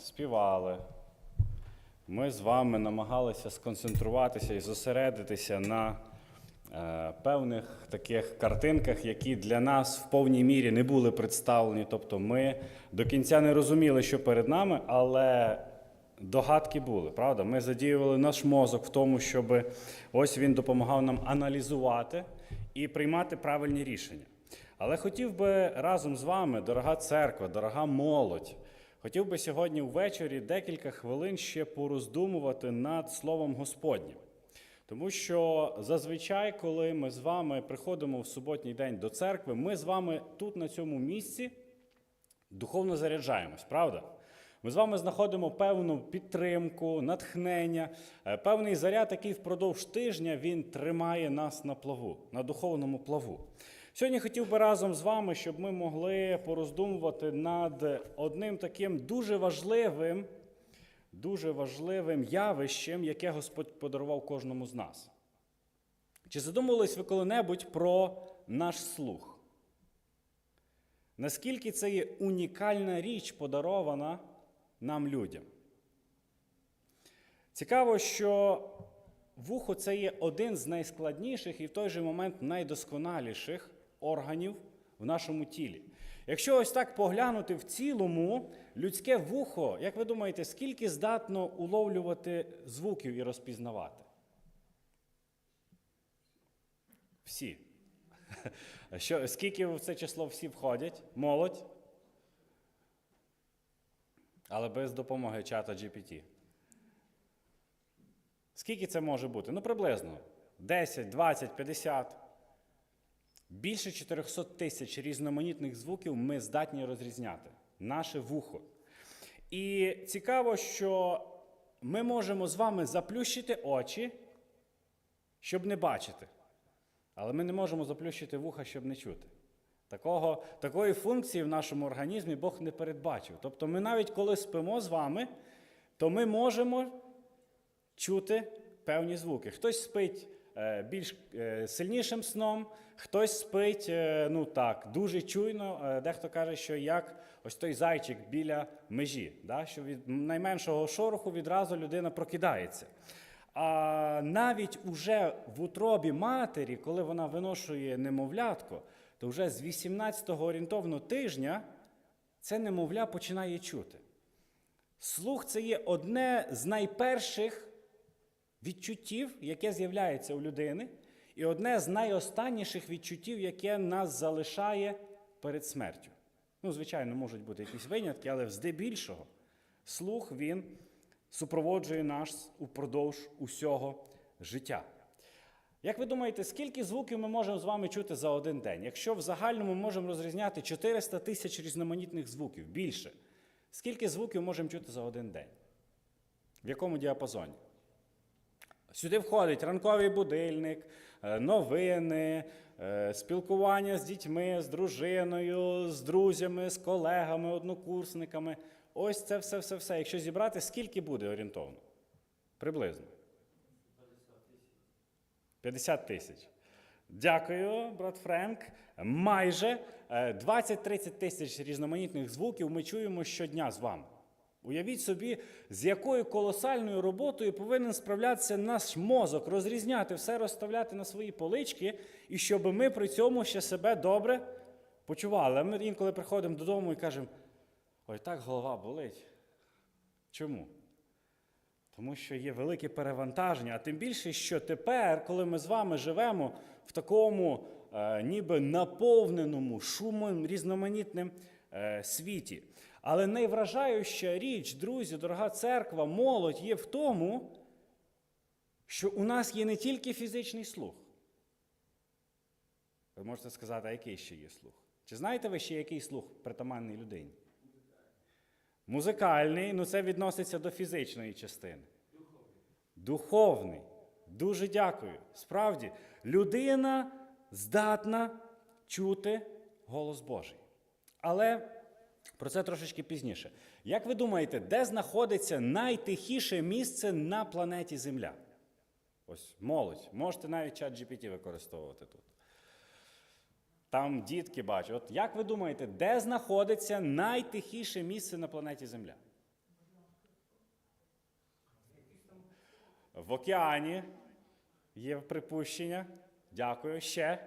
співали, ми з вами намагалися сконцентруватися і зосередитися на е, певних таких картинках, які для нас в повній мірі не були представлені. Тобто ми до кінця не розуміли, що перед нами, але догадки були, правда? Ми задіювали наш мозок в тому, щоб ось він допомагав нам аналізувати і приймати правильні рішення. Але хотів би разом з вами, дорога церква, дорога молодь, хотів би сьогодні ввечері декілька хвилин ще пороздумувати над Словом Господнім. Тому що зазвичай, коли ми з вами приходимо в суботній день до церкви, ми з вами тут, на цьому місці, духовно заряджаємось, правда? Ми з вами знаходимо певну підтримку, натхнення, е, певний заряд, який впродовж тижня він тримає нас на плаву, на духовному плаву. Сьогодні хотів би разом з вами, щоб ми могли пороздумувати над одним таким дуже важливим, дуже важливим явищем, яке Господь подарував кожному з нас. Чи задумувались ви коли-небудь про наш слух? Наскільки це є унікальна річ, подарована нам людям? Цікаво, що вухо це є один з найскладніших і в той же момент найдосконаліших органів в нашому тілі. Якщо ось так поглянути в цілому, людське вухо, як ви думаєте, скільки здатно уловлювати звуків і розпізнавати? Всі. Що, скільки в це число всі входять? Молодь? Але без допомоги чата GPT. Скільки це може бути? Ну, приблизно 10, 20, 50. Більше 400 тисяч різноманітних звуків ми здатні розрізняти. Наше вухо. І цікаво, що ми можемо з вами заплющити очі, щоб не бачити. Але ми не можемо заплющити вуха, щоб не чути. Такого, такої функції в нашому організмі Бог не передбачив. Тобто, ми навіть коли спимо з вами, то ми можемо чути певні звуки. Хтось спить е, більш е, сильнішим сном, хтось спить е, ну так, дуже чуйно. Дехто каже, що як ось той зайчик біля межі, да? що від найменшого шороху відразу людина прокидається. А навіть уже в утробі матері, коли вона виношує немовлятко, то вже з 18-го орієнтовно тижня це немовля починає чути. Слух це є одне з найперших відчуттів, яке з'являється у людини, і одне з найостанніших відчуттів, яке нас залишає перед смертю. Ну, звичайно, можуть бути якісь винятки, але здебільшого слух він супроводжує нас упродовж усього життя. Як ви думаєте, скільки звуків ми можемо з вами чути за один день? Якщо в загальному ми можемо розрізняти 400 тисяч різноманітних звуків, більше, скільки звуків можемо чути за один день? В якому діапазоні? Сюди входить ранковий будильник, е, новини, е, спілкування з дітьми, з дружиною, з друзями, з колегами, однокурсниками. Ось це все, все, все. Якщо зібрати, скільки буде орієнтовно? Приблизно. 50 тисяч. Дякую, брат Френк. Майже е, 20-30 тисяч різноманітних звуків ми чуємо щодня з вами. Уявіть собі, з якою колосальною роботою повинен справлятися наш мозок, розрізняти все, розставляти на свої полички, і щоб ми при цьому ще себе добре почували. Ми інколи приходимо додому і кажемо: ой, так голова болить. Чому? Тому що є велике перевантаження, а тим більше, що тепер, коли ми з вами живемо в такому е, ніби наповненому шумом різноманітним е, світі. Але найвражаюча річ, друзі, дорога церква, молодь є в тому, що у нас є не тільки фізичний слух. Ви можете сказати, а який ще є слух? Чи знаєте ви ще який слух притаманний людині? Музикальний, ну це відноситься до фізичної частини. Духовний. Дуже дякую. Справді, людина здатна чути голос Божий. Але про це трошечки пізніше. Як ви думаєте, де знаходиться найтихіше місце на планеті Земля? Ось молодь. Можете навіть чат GPT використовувати тут. Там дітки бачать. От як ви думаєте, де знаходиться найтихіше місце на планеті Земля? В океані є припущення. Дякую ще.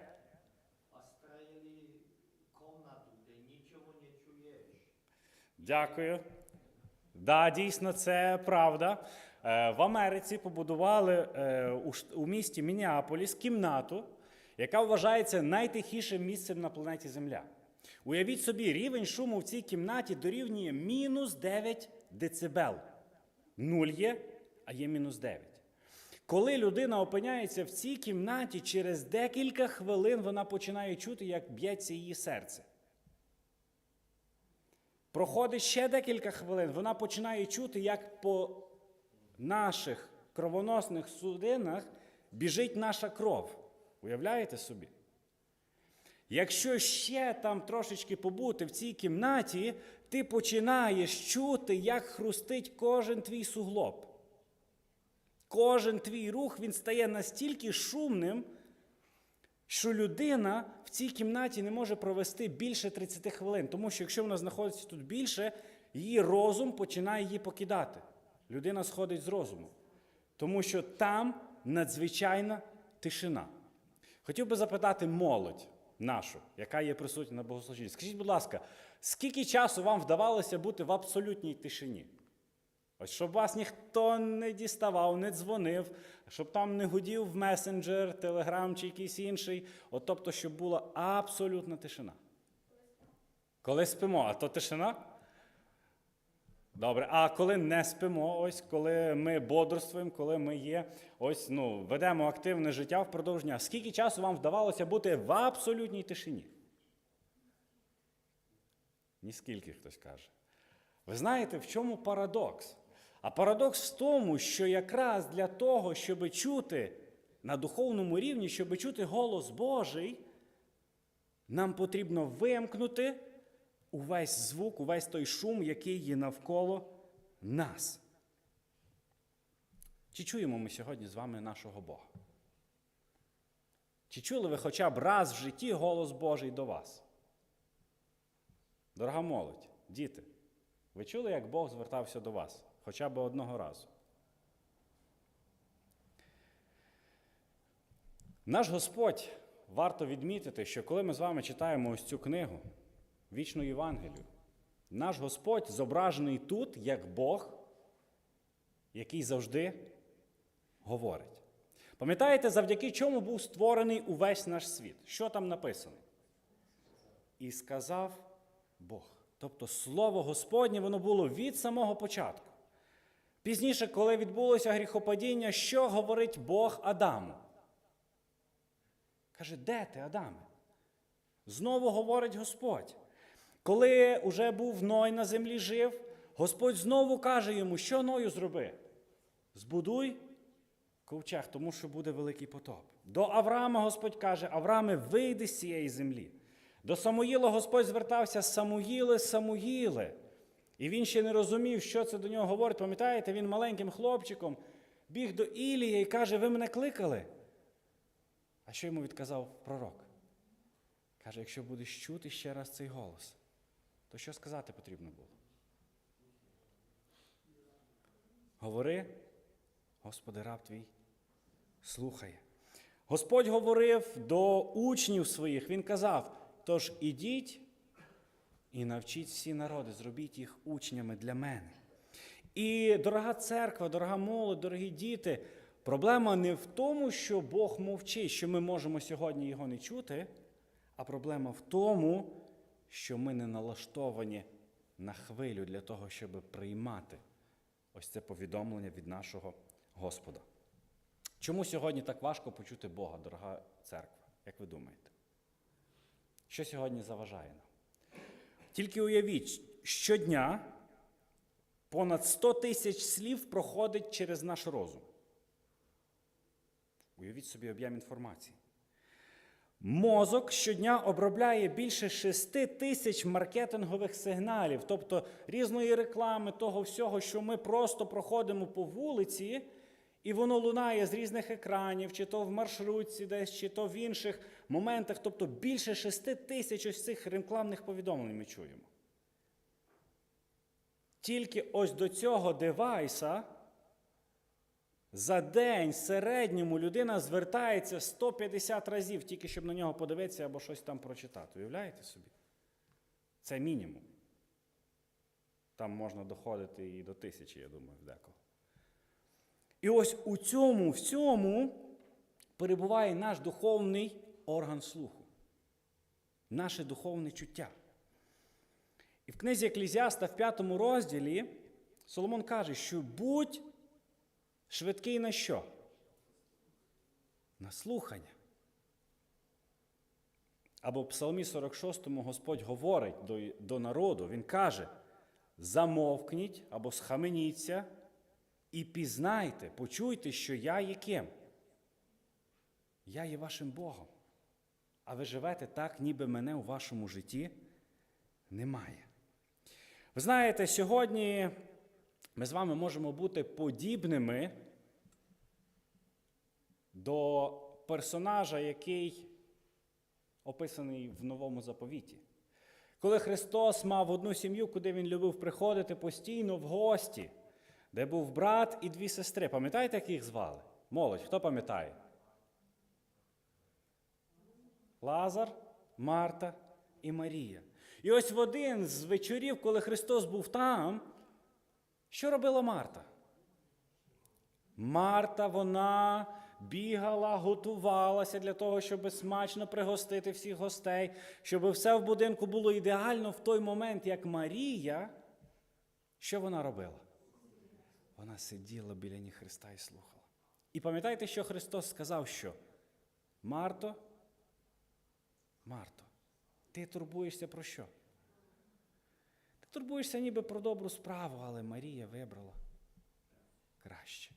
Дякую. Да, дійсно, це правда. Е, в Америці побудували е, у місті Мінеаполіс кімнату яка вважається найтихішим місцем на планеті Земля. Уявіть собі, рівень шуму в цій кімнаті дорівнює мінус 9 децибел. Нуль є, а є мінус 9. Коли людина опиняється в цій кімнаті, через декілька хвилин вона починає чути, як б'ється її серце. Проходить ще декілька хвилин, вона починає чути, як по наших кровоносних судинах біжить наша кров. Уявляєте собі? Якщо ще там трошечки побути в цій кімнаті, ти починаєш чути, як хрустить кожен твій суглоб. Кожен твій рух він стає настільки шумним, що людина в цій кімнаті не може провести більше 30 хвилин. Тому що якщо вона знаходиться тут більше, її розум починає її покидати. Людина сходить з розуму. Тому що там надзвичайна тишина. Хотів би запитати молодь нашу, яка є присутня на богослужінні. Скажіть, будь ласка, скільки часу вам вдавалося бути в абсолютній тишині? Ось щоб вас ніхто не діставав, не дзвонив, щоб там не гудів в месенджер, телеграм чи якийсь інший. От тобто, щоб була абсолютна тишина. Коли спимо, а то тишина? Добре, а коли не спимо, ось коли ми бодрствуємо, коли ми є, ось ну, ведемо активне життя впродовж дня. Скільки часу вам вдавалося бути в абсолютній тишині? Ніскільки хтось каже. Ви знаєте, в чому парадокс? А парадокс в тому, що якраз для того, щоб чути на духовному рівні, щоб чути голос Божий, нам потрібно вимкнути увесь звук, увесь той шум, який є навколо нас. Чи чуємо ми сьогодні з вами нашого Бога? Чи чули ви хоча б раз в житті голос Божий до вас? Дорога молодь, діти, ви чули, як Бог звертався до вас хоча б одного разу? Наш Господь варто відмітити, що коли ми з вами читаємо ось цю книгу, вічну Євангелію, наш Господь зображений тут як Бог, який завжди говорить. Пам'ятаєте, завдяки чому був створений увесь наш світ? Що там написано? І сказав Бог. Тобто Слово Господнє воно було від самого початку. Пізніше, коли відбулося гріхопадіння, що говорить Бог Адаму? Каже, де ти, Адаме? Знову говорить Господь. Коли уже був Ной на землі жив, Господь знову каже йому, що Ною зроби? Збудуй ковчег, тому що буде великий потоп. До Авраама Господь каже: Аврааме, вийди з цієї землі. До Самуїла Господь звертався Самуїле, Самуїле. І він ще не розумів, що це до нього говорить. Пам'ятаєте, він маленьким хлопчиком біг до Ілія і каже: Ви мене кликали. А що йому відказав пророк? Каже, якщо будеш чути ще раз цей голос, то що сказати потрібно було? Говори, Господи, раб твій слухає. Господь говорив до учнів своїх, Він казав: тож ідіть і навчіть всі народи, зробіть їх учнями для мене. І дорога церква, дорога молодь, дорогі діти, проблема не в тому, що Бог мовчить, що ми можемо сьогодні його не чути, а проблема в тому, що ми не налаштовані на хвилю для того, щоб приймати ось це повідомлення від нашого Господа. Чому сьогодні так важко почути Бога, дорога церква? Як ви думаєте? Що сьогодні заважає нам? Тільки уявіть, щодня понад 100 тисяч слів проходить через наш розум. Уявіть собі об'єм інформації. Мозок щодня обробляє більше 6 тисяч маркетингових сигналів, тобто різної реклами, того всього, що ми просто проходимо по вулиці, і воно лунає з різних екранів, чи то в маршрутці десь, чи то в інших моментах. Тобто більше 6 тисяч ось цих рекламних повідомлень ми чуємо. Тільки ось до цього девайса За день в середньому людина звертається 150 разів, тільки щоб на нього подивитися або щось там прочитати. Уявляєте собі? Це мінімум. Там можна доходити і до тисячі, я думаю, в декого. І ось у цьому всьому перебуває наш духовний орган слуху, наше духовне чуття. І в книзі Еклезіаста в п'ятому розділі Соломон каже, що будь швидкий на що? На слухання. Або в Псалмі 46 Господь говорить до, до народу, Він каже: замовкніть або схаменіться і пізнайте, почуйте, що я є ким. Я є вашим Богом. А ви живете так, ніби мене у вашому житті немає. Ви знаєте, сьогодні ми з вами можемо бути подібними до персонажа, який описаний в новому заповіті. Коли Христос мав одну сім'ю, куди він любив приходити постійно в гості, де був брат і дві сестри. Пам'ятаєте, як їх звали? Молодь, хто пам'ятає? Лазар, Марта і Марія. І ось в один з вечорів, коли Христос був там, що робила Марта? Марта, вона бігала, готувалася для того, щоб смачно пригостити всіх гостей, щоб все в будинку було ідеально в той момент, як Марія. Що вона робила? Вона сиділа біля ніг Христа і слухала. І пам'ятаєте, що Христос сказав, що Марто, Марто, ти турбуєшся про що? Ти турбуєшся ніби про добру справу, але Марія вибрала краще.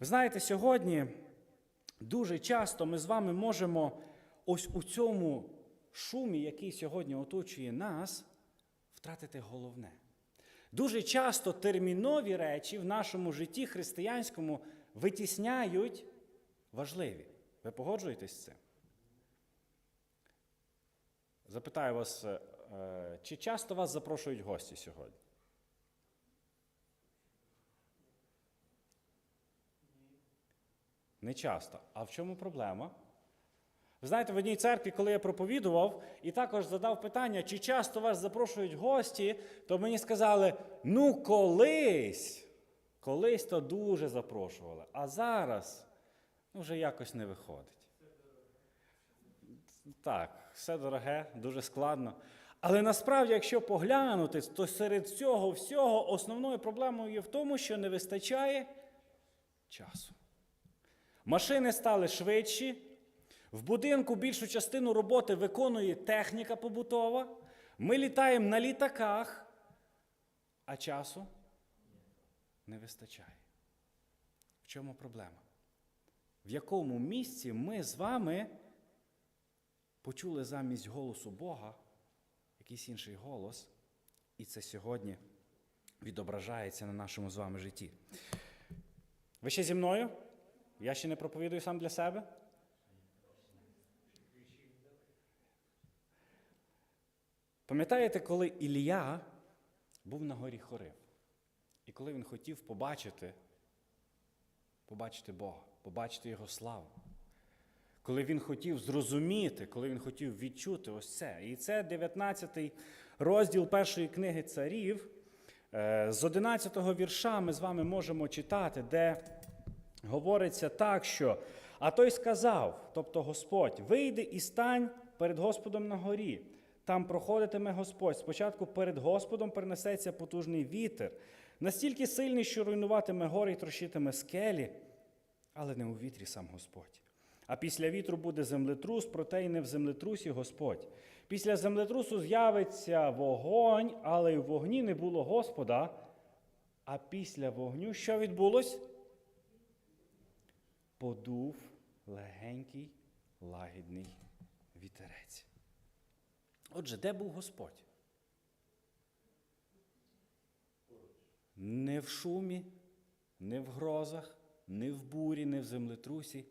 Ви знаєте, сьогодні дуже часто ми з вами можемо ось у цьому шумі, який сьогодні оточує нас, втратити головне. Дуже часто термінові речі в нашому житті християнському витісняють важливі. Ви погоджуєтесь з цим? Запитаю вас, е, чи часто вас запрошують гості сьогодні? Не часто. А в чому проблема? Ви знаєте, в одній церкві, коли я проповідував, і також задав питання, чи часто вас запрошують гості, то мені сказали: ну, колись, колись то дуже запрошували, а зараз ну, вже якось не виходить. Так, все дороге, дуже складно. Але насправді, якщо поглянути, то серед цього всього основною проблемою є в тому, що не вистачає часу. Машини стали швидші, в будинку більшу частину роботи виконує техніка побутова. Ми літаємо на літаках, а часу не вистачає. В чому проблема? В якому місці ми з вами почули замість голосу Бога якийсь інший голос, і це сьогодні відображається на нашому з вами житті. Ви ще зі мною? Я ще не проповідую сам для себе. Пам'ятаєте, коли Ілля був на горі Хорив? І коли він хотів побачити, побачити Бога, побачити Його славу. Коли він хотів зрозуміти, коли він хотів відчути ось це. І це 19 розділ першої книги царів. Е, З 11-го вірша ми з вами можемо читати, де говориться так, що а той сказав, тобто Господь, вийди і стань перед Господом на горі. Там проходитиме Господь. Спочатку перед Господом перенесеться потужний вітер, настільки сильний, що руйнуватиме гори і трощитиме скелі, але не у вітрі сам Господь. А після вітру буде землетрус, проте й не в землетрусі Господь. Після землетрусу з'явиться вогонь, але й в вогні не було Господа. А після вогню що відбулось? Подув легенький лагідний вітерець. Отже, де був Господь? Не в шумі, не в грозах, не в бурі, не в землетрусі,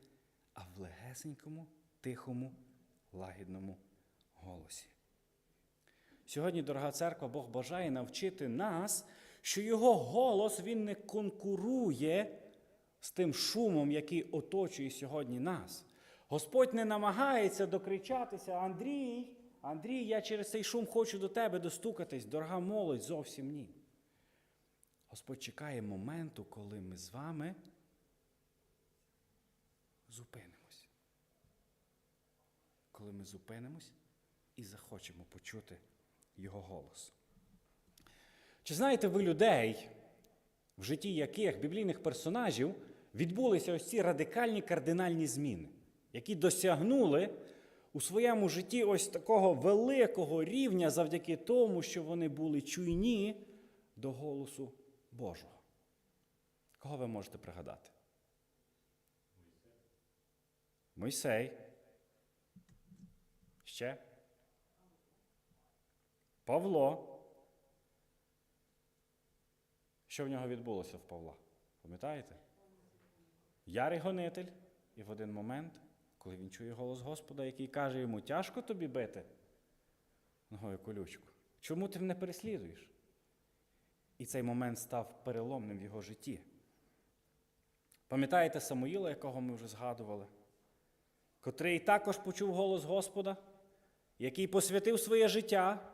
а в легесенькому, тихому, лагідному голосі. Сьогодні, дорога церква, Бог бажає навчити нас, що Його голос Він не конкурує з тим шумом, який оточує сьогодні нас. Господь не намагається докричатися, Андрій, Андрій, я через цей шум хочу до тебе достукатись, дорога молодь, зовсім ні. Господь чекає моменту, коли ми з вами зупинимось. Коли ми зупинимось і захочемо почути Його голос. Чи знаєте ви людей, в житті яких біблійних персонажів відбулися ось ці радикальні кардинальні зміни, які досягнули у своєму житті ось такого великого рівня завдяки тому, що вони були чуйні до голосу Божого? Кого ви можете пригадати? Мойсей. Ще? Павло. Що в нього відбулося в Павла? Пам'ятаєте? Ярий гонитель, і в один момент, коли він чує голос Господа, який каже йому, тяжко тобі бити ногою колючку. Чому ти мене переслідуєш? І цей момент став переломним в його житті. Пам'ятаєте Самуїла, якого ми вже згадували, котрий також почув голос Господа, який посвятив своє життя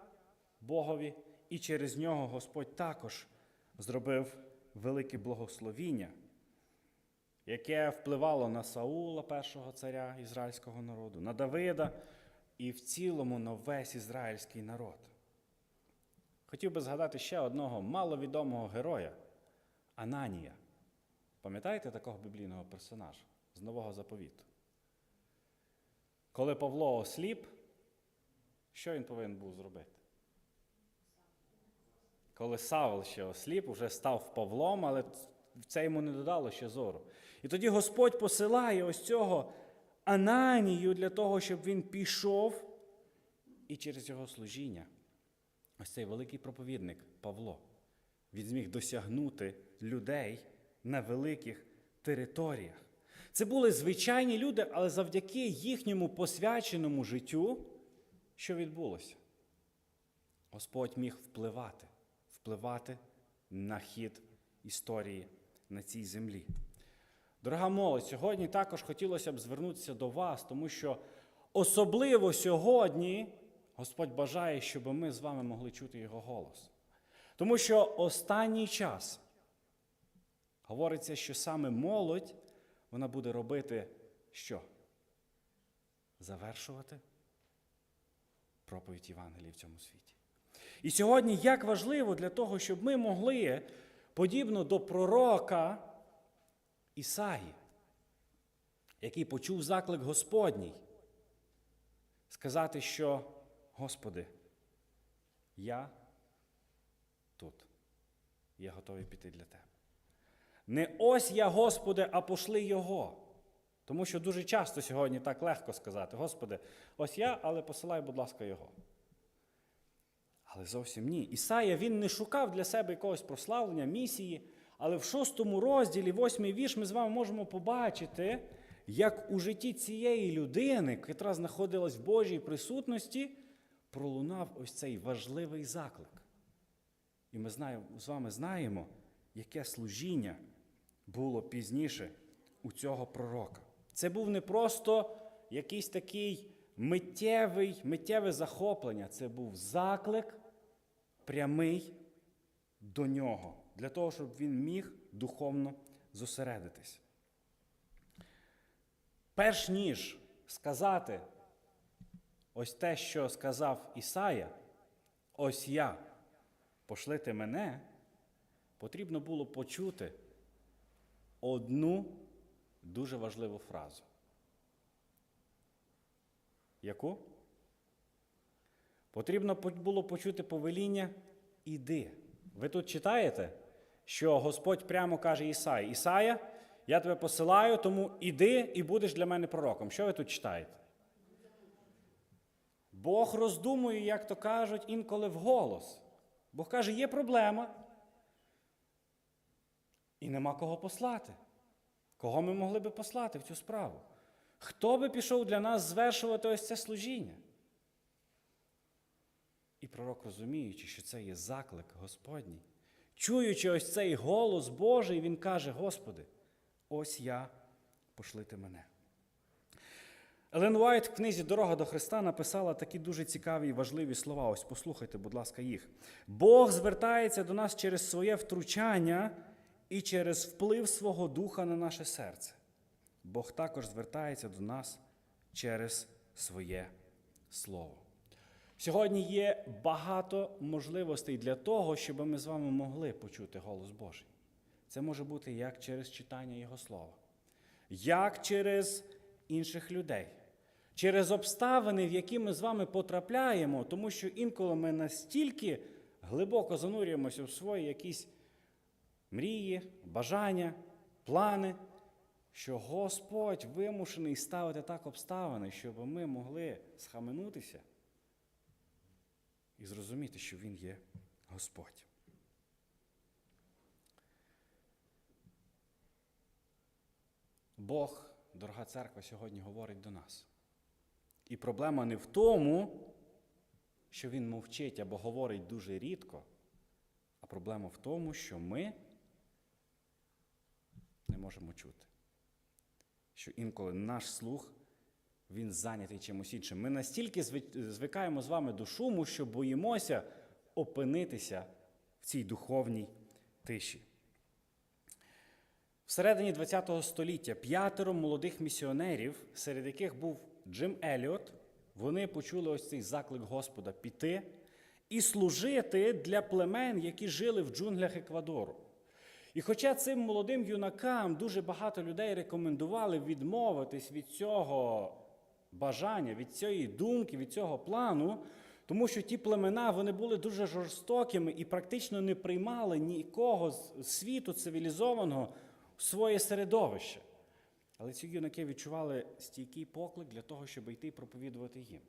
Богові, і через нього Господь також зробив велике благословіння, яке впливало на Саула, першого царя ізраїльського народу, на Давида і в цілому на весь ізраїльський народ. Хотів би згадати ще одного маловідомого героя Ананія. Пам'ятаєте такого біблійного персонажа з Нового заповіту? Коли Павло осліп, що він повинен був зробити? Коли Савл ще осліп, вже став Павлом, але це йому не додало ще зору. І тоді Господь посилає ось цього Ананію для того, щоб він пішов і через його служіння. Ось цей великий проповідник Павло. Він зміг досягнути людей на великих територіях. Це були звичайні люди, але завдяки їхньому посвяченому життю, що відбулося? Господь міг впливати, впливати на хід історії на цій землі. Дорога молодь, сьогодні також хотілося б звернутися до вас, тому що особливо сьогодні Господь бажає, щоб ми з вами могли чути Його голос. Тому що останній час говориться, що саме молодь вона буде робити що? Завершувати проповідь Євангелії в цьому світі. І сьогодні як важливо для того, щоб ми могли, подібно до пророка Ісаї, який почув заклик Господній, сказати, що, Господи, я тут, я готовий піти для Тебе. Не ось я, Господи, а пошли Його. Тому що дуже часто сьогодні так легко сказати, Господи, ось я, але посилай, будь ласка, Його. Але зовсім ні. Ісая він не шукав для себе якогось прославлення, місії, але в шостому розділі, восьмий вірш, ми з вами можемо побачити, як у житті цієї людини, яка знаходилась в Божій присутності, пролунав ось цей важливий заклик. І ми знаємо, з вами знаємо, яке служіння було пізніше у цього пророка. Це був не просто якийсь такий миттєвий, миттєве захоплення, це був заклик прямий до нього, для того, щоб він міг духовно зосередитись. Перш ніж сказати ось те, що сказав Ісая, ось я, пошлите мене, потрібно було почути одну дуже важливу фразу. Яку? Потрібно було почути повеління іди. Ви тут читаєте, що Господь прямо каже Ісаї: Ісая, я тебе посилаю, тому іди і будеш для мене пророком. Що ви тут читаєте? Бог роздумує, як то кажуть, інколи вголос. Бог каже, є проблема. І нема кого послати. Кого ми могли би послати в цю справу? Хто би пішов для нас звершувати ось це служіння? І пророк, розуміючи, що це є заклик Господній, чуючи ось цей голос Божий, він каже: Господи, ось я, пошлите мене. Елен Уайт в книзі Дорога до Христа написала такі дуже цікаві і важливі слова. Ось послухайте, будь ласка, їх. Бог звертається до нас через своє втручання і через вплив свого духа на наше серце. Бог також звертається до нас через своє слово. Сьогодні є багато можливостей для того, щоб ми з вами могли почути голос Божий. Це може бути як через читання Його слова, як через інших людей, через обставини, в які ми з вами потрапляємо, тому що інколи ми настільки глибоко занурюємося в свої якісь мрії, бажання, плани, що Господь вимушений ставити так обставини, щоб ми могли схаменутися і зрозуміти, що Він є Господь. Бог, дорога церква, сьогодні говорить до нас. І проблема не в тому, що Він мовчить або говорить дуже рідко, а проблема в тому, що ми не можемо чути. Що інколи наш слух він зайнятий чимось іншим. Ми настільки звикаємо з вами до шуму, що боїмося опинитися в цій духовній тиші. Всередині ХХ століття п'ятеро молодих місіонерів, серед яких був Джим Еліот, вони почули ось цей заклик Господа піти і служити для племен, які жили в джунглях Еквадору. І хоча цим молодим юнакам дуже багато людей рекомендували відмовитись від цього бажання, від цієї думки, від цього плану, тому що ті племена вони були дуже жорстокими і практично не приймали нікого з світу цивілізованого в своє середовище. Але ці юнаки відчували стійкий поклик для того, щоб йти проповідувати їм.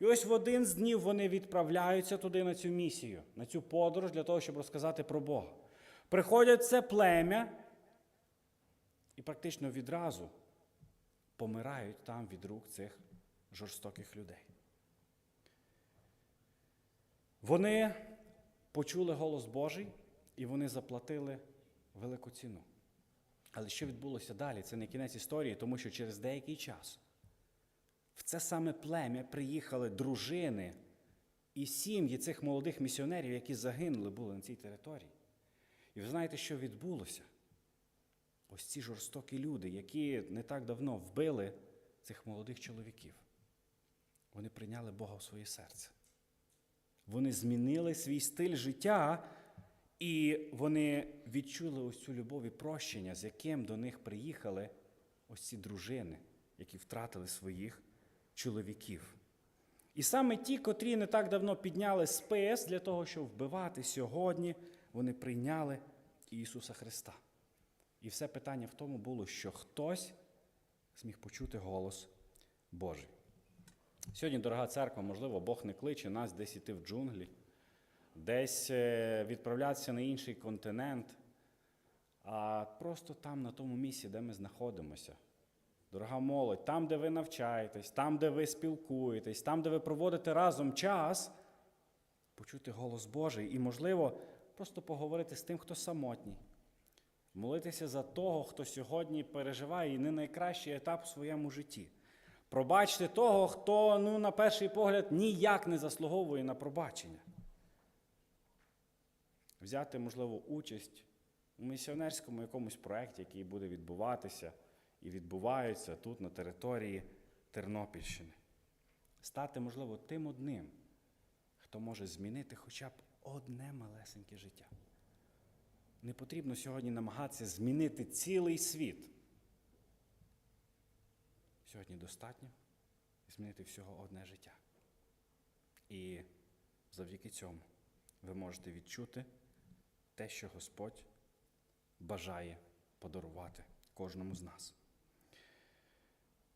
І ось в один з днів вони відправляються туди на цю місію, на цю подорож для того, щоб розказати про Бога. Приходять це плем'я і практично відразу помирають там від рук цих жорстоких людей. Вони почули голос Божий і вони заплатили велику ціну. Але що відбулося далі? Це не кінець історії, тому що через деякий час в це саме плем'я приїхали дружини і сім'ї цих молодих місіонерів, які загинули були на цій території. І ви знаєте, що відбулося? Ось ці жорстокі люди, які не так давно вбили цих молодих чоловіків. Вони прийняли Бога в своє серце. Вони змінили свій стиль життя, і вони відчули ось цю любов і прощення, з яким до них приїхали ось ці дружини, які втратили своїх чоловіків. І саме ті, котрі не так давно підняли спис для того, щоб вбивати сьогодні, вони прийняли Ісуса Христа. І все питання в тому було, що хтось зміг почути голос Божий. Сьогодні, дорога церква, можливо, Бог не кличе нас десь іти в джунглі, десь е, відправлятися на інший континент, а просто там, на тому місці, де ми знаходимося. Дорога молодь, там, де ви навчаєтесь, там, де ви спілкуєтесь, там, де ви проводите разом час, почути голос Божий і, можливо, просто поговорити з тим, хто самотній. Молитися за того, хто сьогодні переживає не найкращий етап в своєму житті. Пробачте того, хто, ну, на перший погляд, ніяк не заслуговує на пробачення. Взяти, можливо, участь у місіонерському якомусь проєкті, який буде відбуватися і відбувається тут, на території Тернопільщини. Стати, можливо, тим одним, хто може змінити хоча б одне малесеньке життя. Не потрібно сьогодні намагатися змінити цілий світ. Сьогодні достатньо змінити всього одне життя. І завдяки цьому ви можете відчути те, що Господь бажає подарувати кожному з нас.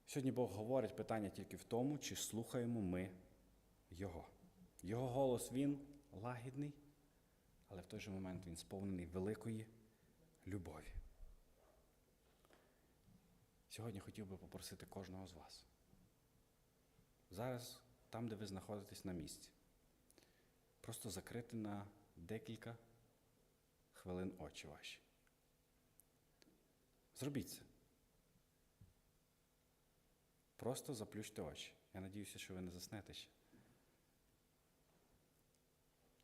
Сьогодні Бог говорить питання тільки в тому, чи слухаємо ми Його. Його голос він лагідний, але в той же момент він сповнений великої любові. Сьогодні хотів би попросити кожного з вас. Зараз, там, де ви знаходитесь на місці, просто закрити на декілька хвилин очі ваші. Зробіть це. Просто заплющте очі. Я надіюся, що ви не заснете ще.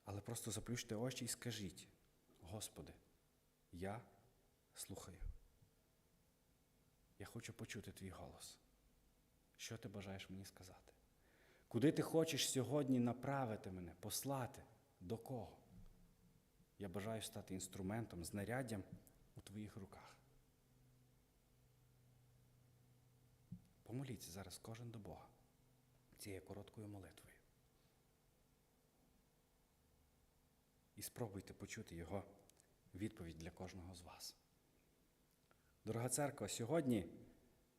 Але просто заплющте очі і скажіть: Господи, я слухаю. Я хочу почути твій голос. Що ти бажаєш мені сказати? Куди ти хочеш сьогодні направити мене, послати? До кого? Я бажаю стати інструментом, знаряддям у твоїх руках. Помоліться зараз кожен до Бога цією короткою молитвою. І спробуйте почути Його відповідь для кожного з вас. Дорога церква, сьогодні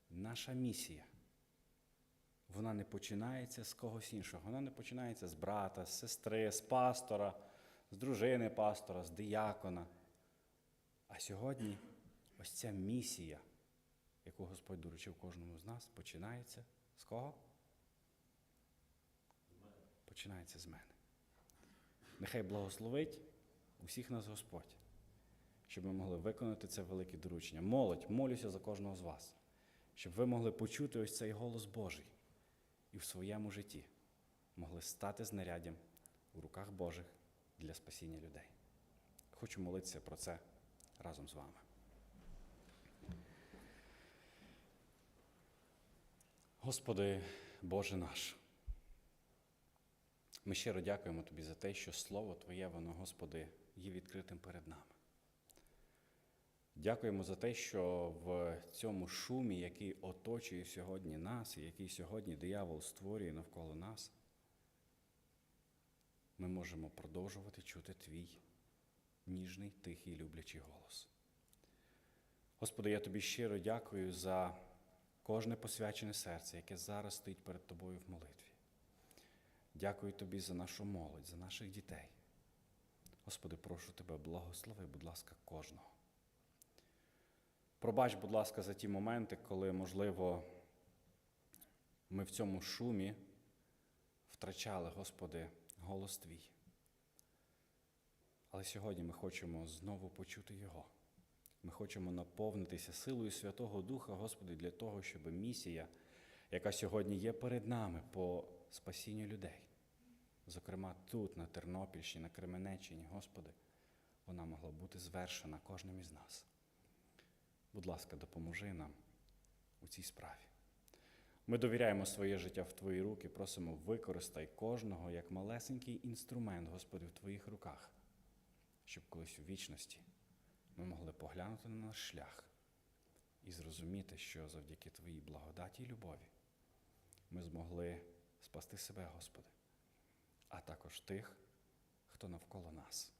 наша місія. Вона не починається з когось іншого. Вона не починається з брата, з сестри, з пастора, з дружини пастора, з диякона. А сьогодні ось ця місія, яку Господь доручив кожному з нас, починається з кого? Починається з мене. Нехай благословить усіх нас Господь, щоб ми могли виконати це велике доручення. Молодь, молюся за кожного з вас, щоб ви могли почути ось цей голос Божий і в своєму житті могли стати знаряддям у руках Божих для спасіння людей. Хочу молитися про це разом з вами. Господи, Боже наш, ми щиро дякуємо Тобі за те, що Слово Твоє, воно, Господи, є відкритим перед нами. Дякуємо за те, що в цьому шумі, який оточує сьогодні нас, і який сьогодні диявол створює навколо нас, ми можемо продовжувати чути Твій ніжний, тихий, люблячий голос. Господи, я тобі щиро дякую за кожне посвячене серце, яке зараз стоїть перед Тобою в молитві. Дякую тобі за нашу молодь, за наших дітей. Господи, прошу тебе, благослови, будь ласка, кожного. Пробач, будь ласка, за ті моменти, коли, можливо, ми в цьому шумі втрачали, Господи, голос Твій. Але сьогодні ми хочемо знову почути Його. Ми хочемо наповнитися силою Святого Духа, Господи, для того, щоб місія, яка сьогодні є перед нами по спасінню людей, зокрема тут, на Тернопільщині, на Кременеччині, Господи, вона могла бути звершена кожним із нас. Будь ласка, допоможи нам у цій справі. Ми довіряємо своє життя в Твої руки, просимо, використай кожного як малесенький інструмент, Господи, в Твоїх руках, щоб колись у вічності ми могли поглянути на наш шлях і зрозуміти, що завдяки Твоїй благодаті і любові ми змогли спасти себе, Господи, а також тих, хто навколо нас.